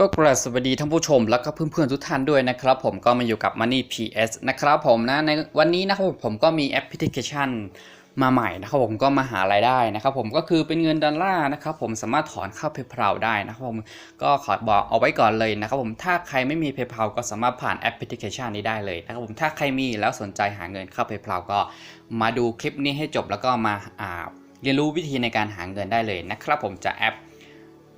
ก็กราบสวัสดีท่านผู้ชมแล้วก็เพื่อนๆทุกท่านด้วยนะครับผมก็มาอยู่กับ Money PS นะครับผมนะในวันนี้นะครับผมก็มีแอปพลิเคชันมาใหม่นะครับผมก็มาหารายได้นะครับผมก็คือเป็นเงินดอลลาร์นะครับผมสามารถถอนเข้า PayPal ได้นะครับผมก็ขอบอกเอาไว้ก่อนเลยนะครับผมถ้าใครไม่มี PayPal ก็สามารถผ่านแอปพลิเคชันนี้ได้เลยนะครับผมถ้าใครมีแล้วสนใจหาเงินเข้า PayPal ก็มาดูคลิปนี้ให้จบแล้วก็มาอ่าเรียนรู้วิธีในการหาเงินได้เลยนะครับผมจะแอป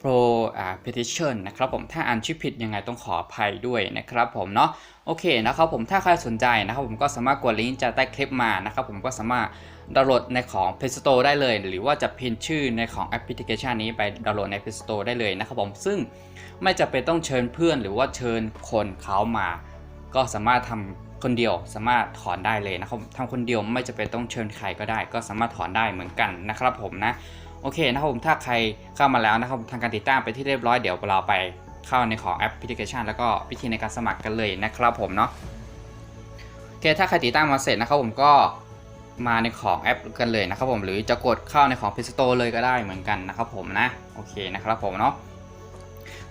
pro อ่า petition นะครับผมถ้าอ่านชื่อผิดยังไงต้องขออภัยด้วยนะครับผมเนาะโอเคนะครับผมถ้าใครสนใจนะครับผมก็สามารถกดลิงก์จากใต้คลิปมานะครับผมก็สามารถดาวน์โหลดในของ Play Store ได้เลย หรือว่าจะพิมพ์ชื่อในของแอปพลิเคชันนี้ไปดาวน์โหลดใน Play Store ได้เลยนะครับผมซึ่งไม่จะเป็นต้องเชิญเพื่อนหรือว่าเชิญคนเขามา ก็สามารถทำคนเดียวสามารถถอนได้เลยนะครับทำคนเดียวไม่จะเป็นต้องเชิญใครก็ได้ ก็สามารถถอนได้เหมือนกันนะครับผมนะ โอเคนะครับผมถ้าใครเข้ามาแล้วนะครับทางการติดตั้งไปที่เรียบร้อยเดี๋ยวเราไปเข้าในของแอปพลิเคชัน แล้วก็วิธีในการสมัครกันเลยนะครับผมเนาะโอเคถ้าใครติดตั้งมาเสร็จนะครับผมก็มาในของแอปกันเลยนะครับผมหรือจะกดเข้าในของ Play Store เลยก็ได้เหมือนกันนะครับผมนะโอเคนะครับผมเนาะ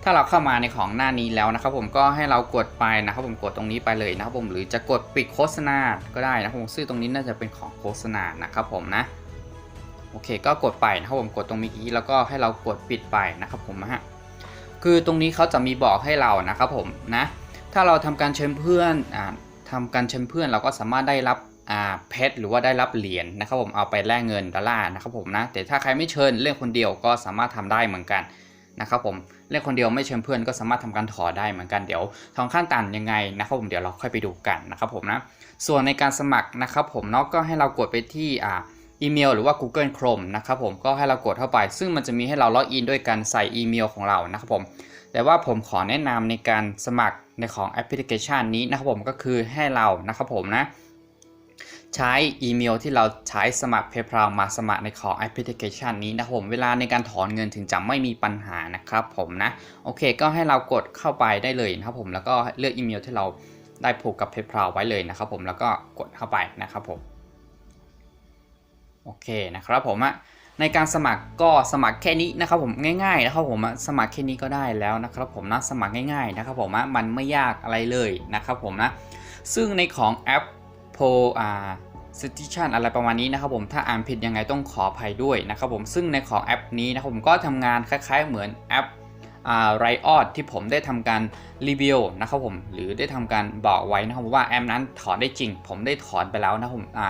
ถ้าเราเข้ามาในของหน้านี้แล้วนะครับผมก็ให้เรากดไปนะครับผมกดตรงนี้ไปเลยนะครับผมหรือจะกดปิดโฆษณาก็ได้นะครับผมซึ่งตรงนี้น่าจะเป็นของโฆษณานะครับผมนะ โอเค ก็กดไปนะครับผมกดตรงนี้แล้วก็ให้เรากดปิดไปนะครับผมฮะคือตรงนี้เขาจะมีบอกให้เรานะครับผมนะถ้าเราทำการเชิญเพื่อนอ่าทำการเชิญเพื่อนเราก็สามารถได้รับอ่าเพชรหรือว่าได้รับเหรียญนะครับผมเอาไปแลกเงินดอลลาร์นะครับผมนะแต่ถ้าใครไม่เชิญเล่นคนเดียวก็สามารถทำได้เหมือนกันนะครับผมเล่นคนเดียวไม่เชิญเพื่อนก็สามารถทำการถอได้เหมือนกันเดี๋ยวทองขั้นต่ำยังไงนะครับผมเดี๋ยวเราค่อยไปดูกันนะครับผมนะส่วนในการสมัครนะครับผมเนาะก็ให้เรากดไปที่อ่า อีเมลหรือว่า Google Chrome นะครับผมก็ให้เรากดเข้าไป ซึ่งมันจะมีให้เราล็อกอินด้วยการใส่อีเมลของเรานะครับผมแต่ว่าผมขอแนะนำในการสมัครในของแอปพลิเคชันนี้นะครับผมก็คือให้เรานะครับผมนะใช้อีเมลที่เราใช้สมัคร PayPal มาสมัครในของแอปพลิเคชันนี้นะครับผมเวลาในการถอนเงินถึงจะไม่มีปัญหานะครับผมนะโอเค ก็ให้เรากดเข้าไปได้เลยนะครับผมแล้วก็เลือกอีเมลที่เราได้ผูกกับ PayPal ไว้เลยนะครับผมแล้วก็กดเข้าไปนะครับผม โอเคนะครับผมอะในการสมัครก็สมัครแค่นี้นะครับผมง่ายๆนะครับผมสมัครแค่นี้ก็ได้แล้วนะครับผมนะสมัครง่ายๆนะครับผมมันไม่ยากอะไรเลยนะครับผมนะซึ่งในของแอป Pro อ่า Station อะไรประมาณนี้นะครับผมถ้าอ่านผิดยังไงต้องขออภัยด้วยนะครับผมซึ่งในของแอปนี้นะครับผมก็ทำงานคล้ายๆ เหมือนแอปไรออดที่ผมได้ทำการรีวิวนะครับผมหรือได้ทำการบอกไว้นะครับว่าแอปนั้นถอนได้จริง ผมได้ถอนไปแล้วนะครับผมอ่า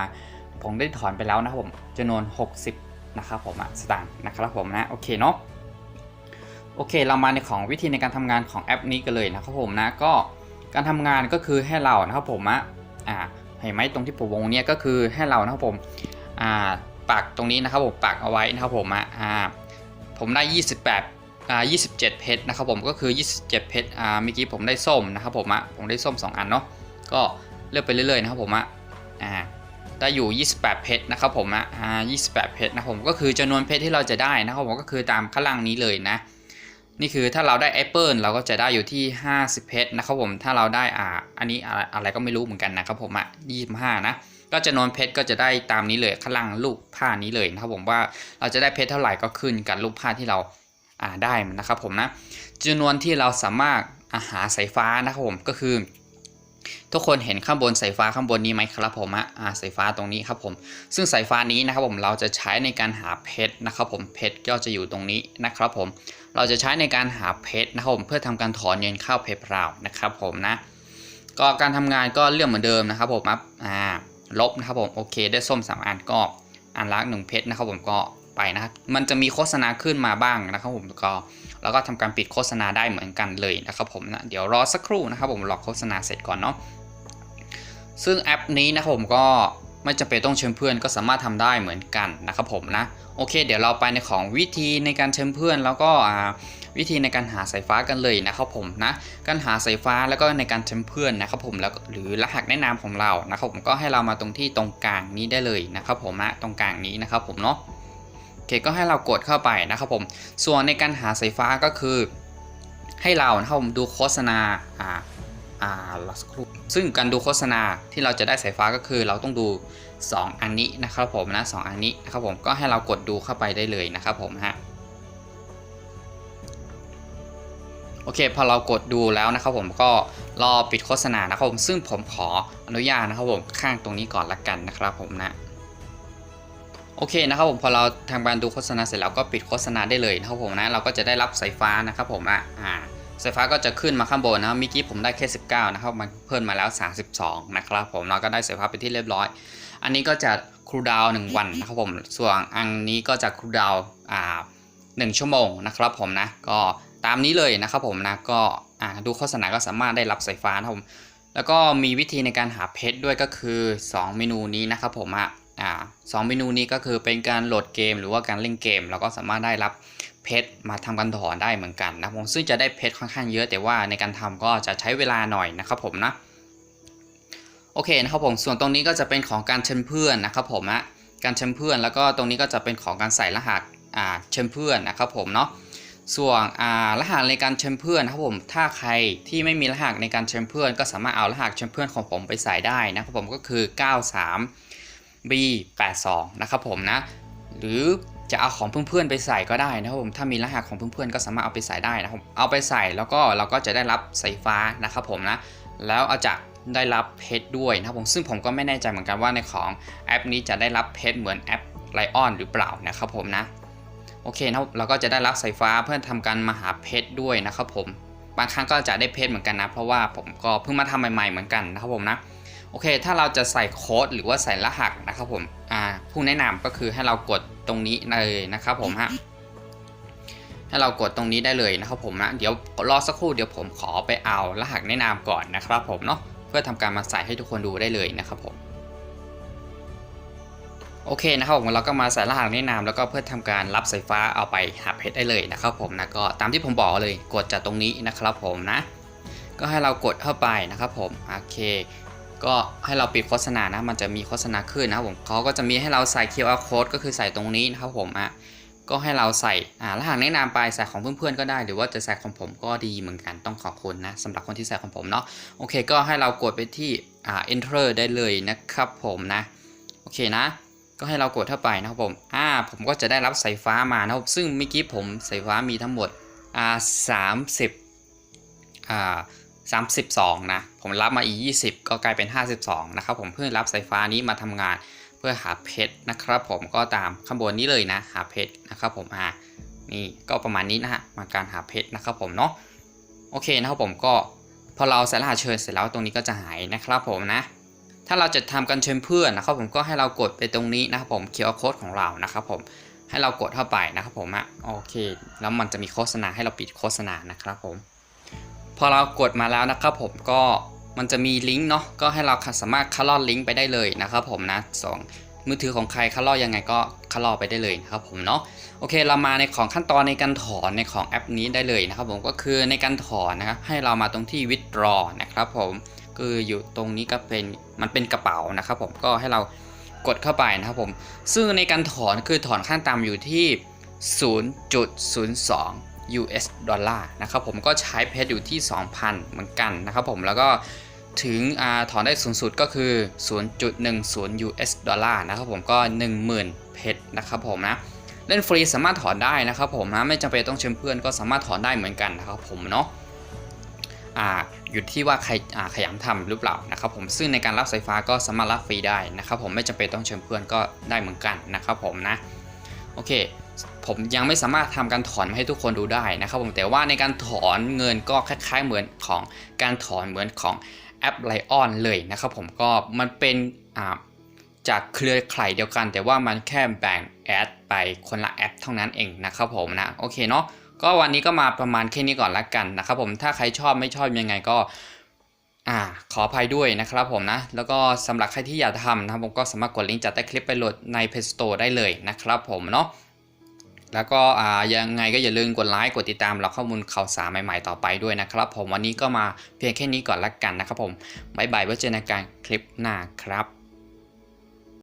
ผมได้ถอนไปแล้วนะครับผมจำนวน 60 นะครับผมอะสตางค์นะครับผมนะโอเคเนาะโอเค เรามาในของวิธีในการทำงานของแอปนี้กันเลยนะครับผมนะก็การทำงานก็คือให้เรานะครับผมอะอ่าเห็นไหมตรงที่ผมวงเนี้ยก็คือให้เรานะครับผมอ่าปักตรงนี้นะครับผมปักเอาไว้นะครับผมอะอ่าผมได้ 28อ่า27 เพชรนะครับผมก็คือ 27 เพชรอ่าเมื่อกี้ผมได้ส้มนะครับผมอะผมได้ส้ม 2 อันเนาะก็เลือกไปเรื่อยๆนะครับผมอะอ่า ได้อยู่ 28 เพชรนะครับผมนะอ่า28 เพชรนะผมก็คือจำนวนเพชรที่เราจะได้นะครับผมก็คือตามข้างล่างนี้เลยนะ นี่คือถ้าเราได้แอปเปิลเราก็จะได้อยู่ที่ 50 เพชรนะครับผมถ้าเราได้อ่าอันนี้อะไรอะไรก็ไม่รู้เหมือนกันนะครับผมอะ25 นะก็จำนวนเพชรก็จะได้ตามนี้เลยข้างล่างรูปผ้านี้เลยนะครับผมว่าเราจะได้เพชรเท่าไหร่ก็ขึ้นกับรูปผ้าที่เราอ่าได้นะครับผมนะจำนวนที่เราสามารถอาหาสายฟ้านะครับผมก็คือ ทุกคนเห็นข้างบนสายฟ้าข้างบนนี้ไหมครับผมอะอ่าสายฟ้าตรงนี้ครับผม ซึ่งสายฟ้านี้นะครับผมเราจะใช้ในการหาเพชรนะครับผมเพชรก็จะอยู่ตรงนี้นะครับผม เราจะใช้ในการหาเพชรนะครับผมเพื่อทำการถอนเงินเข้าเพย์พราวนะครับผมนะ ก็การทำงานก็เรื่องเหมือนเดิมนะครับผมอ่าลบนะครับผมโอเคได้ส้มสามอันก็อันละหนึ่งเพชรนะครับผมก็ ไปนะครับ มันจะมีโฆษณาขึ้นมาบ้างนะครับผมก็แล้วก็ทำการปิดโฆษณาได้เหมือนกันเลยนะครับผมนะเดี๋ยวรอสักครู่นะครับผมรอโฆษณาเสร็จก่อนเนาะซึ่งแอปนี้นะครับผมก็ไม่จำเป็นต้องเชิญเพื่อนก็สามารถทำได้เหมือนกันนะครับผมนะโอเค เดี๋ยวเราไปในของวิธีในการเชิญเพื่อน แล้วก็วิธีในการหาสายฟ้ากันเลยนะครับผมนะการหาสายฟ้าแล้วก็ในการเชิญเพื่อนนะครับผมแล้วหรือรหัสแนะนำของเรานะครับผมก็ให้เรามาตรงที่ตรงกลางนี้ได้เลยนะครับผมนะตรงกลางนี้นะครับผมเนาะ เคก็ให้เรากดเข้าไปนะครับผมส่วนในการหาสายฟ้าก็คือ ให้เรานะครับผมดูโฆษณาอ่าอ่ารอสักครูซึ่งการดูโฆษณาที่เราจะได้สายฟ้าก็คือ เราต้องดู 2 อันนี้นะครับผมนะสอันนี้นะครับผมก็ให้เรากดดูเข้าไปได้เลยนะครับผมฮะโโอเคพอเรากดดูแล้วนะครับผมก็รอปิดโฆษณานะครับผมซึ่งผมขออนุญาตนะครับผมข้างตรงนี้ก่อนละกันนะครับผมนะ โอเคนะครับผมพอเราทำการดูโฆษณาเสร็จแล้วก็ปิดโฆษณาได้เลยนะครับผมนะเราก็จะได้รับสายฟ้านะครับผมอะอ่าสายฟ้าก็จะขึ้นมาข้างบนนะครับเมื่อกี้ผมได้แค่ 19 นะครับมันเพิ่มมาแล้ว 32 นะครับผมเราก็ได้สายฟ้าไปที่เรียบร้อย อันนี้ก็จะครูดาวหนึ่งวันนะครับผมส่วนอันนี้ก็จะครูดาวอ่าหนึ่งชั่วโมงนะครับผมนะก็ตามนี้เลยนะครับผมนะก็อ่าดูโฆษณาก็สามารถได้รับสายฟ้านะครับผมแล้วก็มีวิธีในการหาเพชรด้วยก็คือ 2 เมนูนี้นะครับผมอะ อ่าสองเมนูนี้ก็คือเป็นการโหลดเกมหรือว่าการเล่นเกม เราก็สามารถได้รับเพชรมาทำการถอนได้เหมือนกันนะผมซึ่งจะได้เพชรค่อนข้างเยอะ แต่ว่าในการทำก็จะใช้เวลาหน่อยนะครับผมนะโอเคนะครับผมส่วนตรงนี้ก็จะเป็นของการเชิญเพื่อนนะครับผมอะการเชิญเพื่อนแล้วก็ตรงนี้ก็จะเป็นของการใส่รหัสอ่าเชิญเพื่อนนะครับผมเนาะส่วนอ่ารหัสในการเชิญเพื่อนนะครับผมถ้าใครที่ไม่มีรหัสในการเชิญเพื่อน ก็สามารถเอารหัสเชิญเพื่อนของผมไปใส่ได้นะครับผมก็คือ 93 B 82 นะครับผมนะ หรือจะเอาของเพื่อนๆไปใส่ก็ได้นะครับผมถ้ามีรหัสของเพื่อนๆก็สามารถเอาไปใส่ได้นะครับเอาไปใส่แล้วก็เราก็จะได้รับสายฟ้านะครับผมนะแล้วเอาจากได้รับเพชรด้วยนะครับผมซึ่งผมก็ไม่แน่ใจเหมือนกันว่าในของแอปนี้จะได้รับเพชรเหมือนแอปไลออนหรือเปล่านะครับผมนะโอเคนะครับเราก็จะได้รับสายฟ้าเพื่อทำการมาหาเพชรด้วยนะครับผมบางครั้งก็จะได้เพชรเหมือนกันนะ เพราะว่าผมก็เพิ่งมาทำใหม่ๆเหมือนกันนะครับผมนะ โอเค ถ้าเราจะใส่โค้ดหรือว่าใส่รหัสนะครับผมอ่าผู้แนะนำก็คือให้เรากดตรงนี้เลยนะครับผมฮะให้เรากดตรงนี้ได้เลยนะครับผมนะเดี๋ยวรอสักครู่เดี๋ยวผมขอไปเอารหัสแนะนำก่อนนะครับผมเนาะเพื่อทำการมาใส่ให้ทุกคนดูได้เลยนะครับผมโอเคนะครับผมเราก็มาใส่รหัสแนะนำแล้วก็เพื่อทำการรับสายฟ้าเอาไปหาเพชรได้เลยนะครับผมนะก็ตามที่ผมบอกเลยกดจากตรงนี้นะครับผมนะ ก็ให้เรากดเข้าไปนะครับผมโอเค ก็ให้เราปิดโฆษณานะมันจะมีโฆษณาขึ้นนะครับผมเขาก็จะมีให้เราใส่ QR code ก็คือใส่ตรงนี้นะครับผมอะก็ให้เราใส่อ่ารหัสแนะนำไปใส่ของเพื่อนๆก็ได้ หรือว่าจะใส่ของผมก็ดีเหมือนกันต้องขอบคุณนะสำหรับคนที่ใส่ของผมเนาะโอเค ก็ให้เรากดไปที่อ่า enter ได้เลยนะครับผมนะโอเคนะ ก็ให้เรากดเข้าไปนะครับผมอ่าผมก็จะได้รับสายฟ้ามานะครับซึ่งเมื่อกี้ผมสายฟ้ามีทั้งหมดอ่าสามสิบอ่า สามสิบสองนะ ผมรับมาอีก 20 ก็กลายเป็น 52 นะครับผมเพื่อรับสายฟ้านี้มาทำงานเพื่อหาเพชรนะครับผมก็ตามข้างบนนี้เลยนะ หาเพชรนะครับผมอ่านี่ก็ประมาณนี้นะฮะมาการหาเพชรนะครับผมเนาะโอเคนะครับผมก็พอเราใส่รหัสเชิญเสร็จแล้วตรงนี้ก็จะหายนะครับผมนะ ถ้าเราจะทำกันเชิญเพื่อนนะครับผมก็ให้เรากดไปตรงนี้นะครับผมเคียร์โค้ดของเรานะครับผมให้เรากดเข้าไปนะครับผมอะโอเค แล้วมันจะมีโฆษณาให้เราปิดโฆษณานะครับผม พอเรากดมาแล้วนะครับผมก็มันจะมีลิงก์เนาะก็ให้เราสามารถคัดลอกลิงก์ไปได้เลยนะครับผมนะสองมือถือของใครคัดลอกยังไงก็คัดลอกไปได้เลยนะครับผมเนาะโอเคเรามาในของขั้นตอนในการถอนในของแอปนี้ได้เลยนะครับผมก็คือในการถอนนะครับให้เรามาตรงที่ withdraw นะครับผมคืออยู่ตรงนี้ก็เป็นมันเป็นกระเป๋านะครับผมก็ให้เรากดเข้าไปนะครับผมซึ่งในการถอนคือถอนขั้นต่ำอยู่ที่ 0.02 US ดอลลาร์นะครับผมก็ใช้เพชรอยู่ที่ 2,000 เหมือนกันนะครับผมแล้วก็ถึงอถอนได้สูงสุดก็คือ 0.10 US ดอลลาร์นะครับผมก็ 10,000 เพชรนะครับผมนะเล่นฟรีสามารถถอนได้นะครับผมนะไม่จำเป็นต้องเชิญเพื่อนก็สามารถถอนได้เหมือนกันนะครับผมเนาะอยู่ที่ว่าใครขยันทำหรือเปล่านะครับผมซึ่งในการรับสายฟ้าก็สามารถรับฟรีได้นะครับผมไม่จำเป็นต้องเชิญเพื่อนก็ได้เหมือนกันนะครับผมนะโอเค ผมยังไม่สามารถทำการถอนมาให้ทุกคนดูได้นะครับผมแต่ว่าในการถอนเงินก็คล้ายๆเหมือนของการถอนเหมือนของแอปไลออนเลยนะครับผมก็มันเป็นจากเครือข่ายเดียวกัน แต่ว่ามันแค่แบ่งแอดไปคนละแอปเท่านั้นเองนะครับผมนะโอเคเนาะก็วันนี้ก็มาประมาณแค่นี้ก่อนละกันนะครับผมถ้าใครชอบไม่ชอบยังไงก็อ่าขออภัยด้วยนะครับผมนะ แล้วก็สำหรับใครที่อยากทำนะครับผมก็สามารถกดลิงก์จากใต้คลิปไปโหลดใน Play Store ได้เลยนะครับผมเนาะ แล้วก็อ่ายังไงก็อย่าลืมกดไลค์กดติดตามเราข้อมูลข่าวสารใหม่ๆต่อไปด้วยนะครับผมวันนี้ก็มาเพียงแค่นี้ก่อนละกันนะครับผมบ๊ายบายไว้เจอกันในการคลิปหน้าครับ